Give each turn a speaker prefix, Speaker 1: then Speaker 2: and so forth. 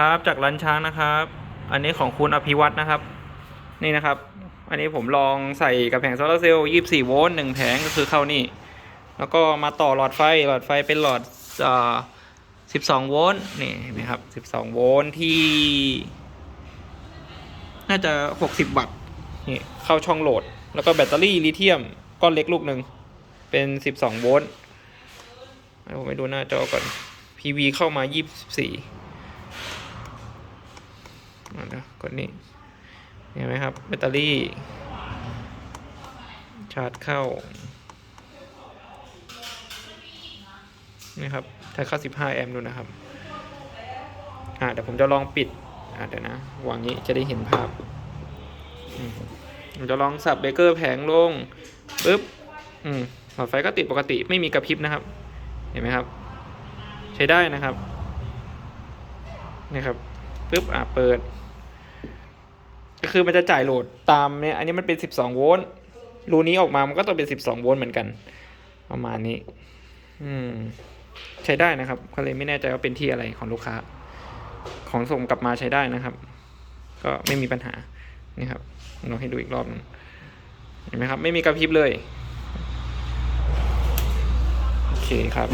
Speaker 1: ครับจากร้านช้างนะครับ อันนี้ของคุณอภิวัตนะครับ นี่นะครับ อันนี้ผมลองใส่กับแผงโซลาร์เซลล์24โวลต์หนึ่งแผงก็คือเข้านี่ แล้วก็มาต่อหลอดไฟหลอดไฟเป็นหลอดอ่อ12โวลต์นี่เห็นไหมครับ12โวลต์ที่ น่าจะ60วัตต์นี่เข้าช่องโหลด แล้วก็แบตเตอรี่ลิเธียมก้อนเล็กลูกหนึ่งเป็น12โวลต์ให้ผมไปดูหน้าจอก่อน PV เข้ามา24มาแล้วกดนี่เห็นไหมครับแบตเตอรี่ ชาร์จเข้านี่ครับถ้าเข้า 15 แอมป์ดูนะครับ อ่าเดี๋ยวผมจะลองปิด อ่าเดี๋ยวนะวางนี้จะได้เห็นภาพผมจะลองสับเบเกอร์แผงลงปึ๊บ อืมหลอดไฟก็ติดปกติไม่มีกระพริบนะครับ เห็นไหมครับ ใช้ได้นะครับ นี่ครับ ปึ๊บอะเปิด ก็คือมันจะจ่ายโหลดตามเนี่ยอันนี้มันเป็น 12 โวลต์รูนี้ออกมามันก็ต้องเป็น 12 โวลต์เหมือนกัน ประมาณนี้ อืม ใช้ได้นะครับก็เลยไม่แน่ใจว่าเป็นที่อะไรของลูกค้า ของส่งกลับมาใช้ได้นะครับ ก็ไม่มีปัญหานี่ครับลองให้ดูอีกรอบนึงเห็นไหมครับ ไม่มีกระพริบเลย โอเคครับ